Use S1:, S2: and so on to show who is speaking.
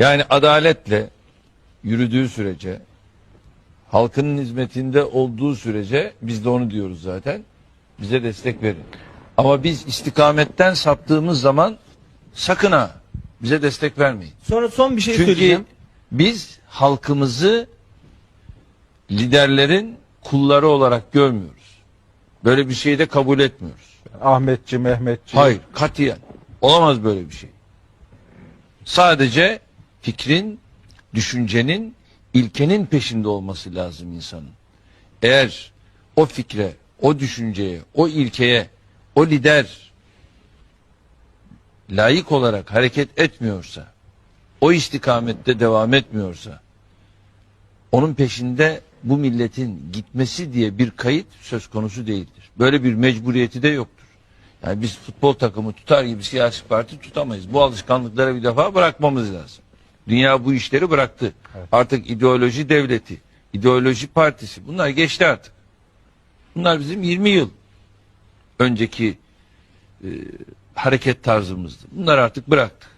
S1: Yani adaletle yürüdüğü sürece, halkın hizmetinde olduğu sürece biz de onu diyoruz zaten. Bize destek verin. Ama biz istikametten saptığımız zaman sakın ha bize destek vermeyin.
S2: Sonra son bir şey
S1: Çünkü
S2: söyleyeceğim.
S1: biz halkımızı liderlerin kulları olarak görmüyoruz. Böyle bir şeyi de kabul etmiyoruz.
S3: Ahmetçi, Mehmetçi.
S1: Hayır, katiyen. Olamaz böyle bir şey. Sadece fikrin, düşüncenin, ilkenin peşinde olması lazım insanın. Eğer o fikre, o düşünceye, o ilkeye, o lider layık olarak hareket etmiyorsa, o istikamette devam etmiyorsa, onun peşinde bu milletin gitmesi diye bir kayıt söz konusu değildir. Böyle bir mecburiyeti de yoktur. Yani biz futbol takımı tutar gibi siyasi parti tutamayız. Bu alışkanlıklara bir defa bırakmamız lazım. Dünya bu işleri bıraktı. Artık ideoloji devleti, ideoloji partisi bunlar geçti artık. Bunlar bizim 20 yıl önceki e, hareket tarzımızdı. Bunları artık bıraktık.